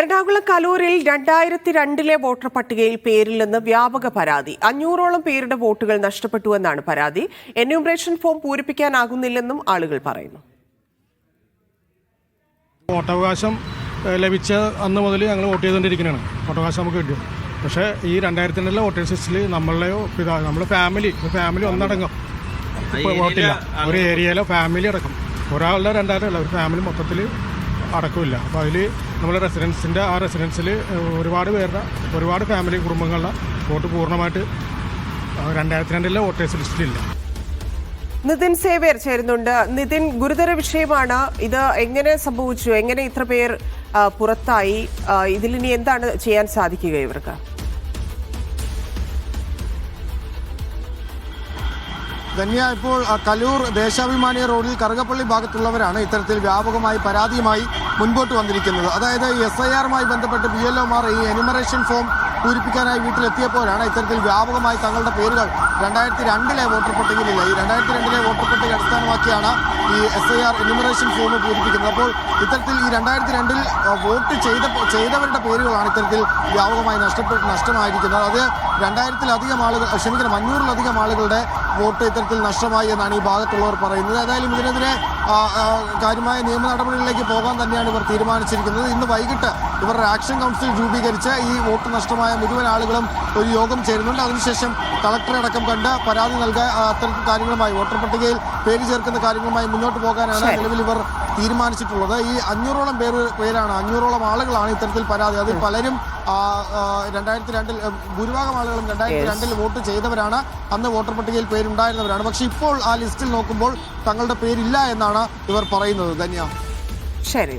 എറണാകുളം കലൂരിൽ രണ്ടായിരത്തി രണ്ടിലെ വോട്ടർ പട്ടികയിൽ പേരിൽ നിന്ന് വ്യാപക പരാതി. അഞ്ഞൂറോളം പേരുടെ വോട്ടുകൾ നഷ്ടപ്പെട്ടുവെന്നാണ് പരാതി. എന്യൂമറേഷൻ ഫോം പൂരിപ്പിക്കാനാകുന്നില്ലെന്നും ആളുകൾ പറയുന്നു. വോട്ടവകാശം ലഭിച്ച അന്ന് മുതൽ ഞങ്ങൾ വോട്ട് ചെയ്തുകൊണ്ടിരിക്കുന്നതാണ് വോട്ടവകാശം നമുക്ക് കിട്ടും. പക്ഷേ ഈ രണ്ടായിരത്തി രണ്ടിലെ വോട്ടേഴ്സ് ലിസ്റ്റിൽ നമ്മളെയോ പിതാ നമ്മുടെ ഫാമിലി ഫാമിലി ഒന്നടങ്കം. ഇപ്പോൾ വോട്ടില്ല. ഒരു ഏരിയയിലോ ഫാമിലി അടക്കം. ഒരാളുടെ രണ്ടായിരം ഒരു ഫാമിലി മൊത്തത്തിൽ അടക്കമില്ല. അപ്പോൾ അതിൽ നമ്മൾ റെസിഡൻസിന്റെ ആ റെസിഡൻസിൽ ഒരുപാട് പേരുടെ ഒരുപാട് ഫാമിലി കുടുംബങ്ങളുടെ വോട്ട് പൂർണമായിട്ട് രണ്ടായിരത്തി രണ്ടിലെ വോട്ടേഴ്സ് ലിസ്റ്റിലില്ല നിതിൻ സേവ്യർ ചേരുന്നുണ്ട്. നിതിൻ ഗുരുതര വിഷയമാണ്. ഇത് എങ്ങനെ സംഭവിച്ചു? എങ്ങനെ ഇത്ര പേർ പുറത്തായി? ഇതിലിനി എന്താണ് ചെയ്യാൻ സാധിക്കുക ഇവർക്ക്? ധന്യ ഇപ്പോൾ കലൂർ ദേശാഭിമാനി റോഡിൽ കറുകപ്പള്ളി ഭാഗത്തുള്ളവരാണ് ഇത്തരത്തിൽ വ്യാപകമായി പരാതിയുമായി മുൻപോട്ട് വന്നിരിക്കുന്നത്. അതായത് എസ് ഐ ആറുമായി ബന്ധപ്പെട്ട് ബി എൽ ഒമാർ ഈ എനുമറേഷൻ ഫോം പൂരിപ്പിക്കാനായി വീട്ടിലെത്തിയപ്പോഴാണ് ഇത്തരത്തിൽ വ്യാപകമായി തങ്ങളുടെ പേരുകൾ രണ്ടായിരത്തി രണ്ടിലെ വോട്ടർ പട്ടികയിലില്ല ഈ രണ്ടായിരത്തി രണ്ടിലെ വോട്ടർ പട്ടിക അടിസ്ഥാനമാക്കിയാണ് ഈ S I R enumeration form പൂരിപ്പിക്കുന്നത്. അപ്പോൾ ഇത്തരത്തിൽ ഈ രണ്ടായിരത്തി രണ്ടിൽ വോട്ട് ചെയ്ത ചെയ്തവരുടെ പേരുകളാണ് ഇത്തരത്തിൽ വ്യാപകമായി നഷ്ടപ്പെട്ട് നഷ്ടമായിരിക്കുന്നത്. അത് രണ്ടായിരത്തിലധികം ആളുകൾ ക്ഷമിക്കണം അഞ്ഞൂറിലധികം ആളുകളുടെ വോട്ട് ഇത്തരത്തിൽ നഷ്ടമായി എന്നാണ് ഈ ഭാഗത്തുള്ളവർ പറയുന്നത്. ഏതായാലും ഇതിനെതിരെ കാര്യമായ നിയമ നടപടികളിലേക്ക് പോകാൻ തന്നെയാണ് ഇവർ തീരുമാനിച്ചിരിക്കുന്നത്. ഇന്ന് വൈകിട്ട് ഇവരുടെ ആക്ഷൻ കൗൺസിൽ രൂപീകരിച്ച് ഈ വോട്ട് നഷ്ടമായ മുഴുവൻ ആളുകളും ഒരു യോഗം ചേരുന്നുണ്ട്. അതിനുശേഷം കളക്ടറെ അടക്കം കണ്ട് പരാതി നൽകാൻ അത്തരം കാര്യങ്ങളുമായി വോട്ടർ പട്ടികയിൽ പേര് ചേർക്കുന്ന കാര്യങ്ങളുമായി മുന്നോട്ട് പോകാനാണ്. നിലവിൽ ഇവർ തീരുമാനിച്ചിട്ടുള്ളത്. ഈ അഞ്ഞൂറോളം പേര് പേരാണ് അഞ്ഞൂറോളം ആളുകളാണ് ഇത്തരത്തിൽ പരാതി. അതിൽ പലരും രണ്ടായിരത്തി രണ്ടിൽ ഭൂരിഭാഗം ആളുകളും രണ്ടായിരത്തി. രണ്ടിൽ വോട്ട് ചെയ്തവരാണ്. അന്ന് വോട്ടർ പട്ടികയിൽ പേരുണ്ടായിരുന്നവരാണ്. പക്ഷെ ഇപ്പോൾ ആ ലിസ്റ്റിൽ നോക്കുമ്പോൾ തങ്ങളുടെ പേരില്ല എന്നാണ് ഇവർ പറയുന്നത്. ധന്യ. ശരി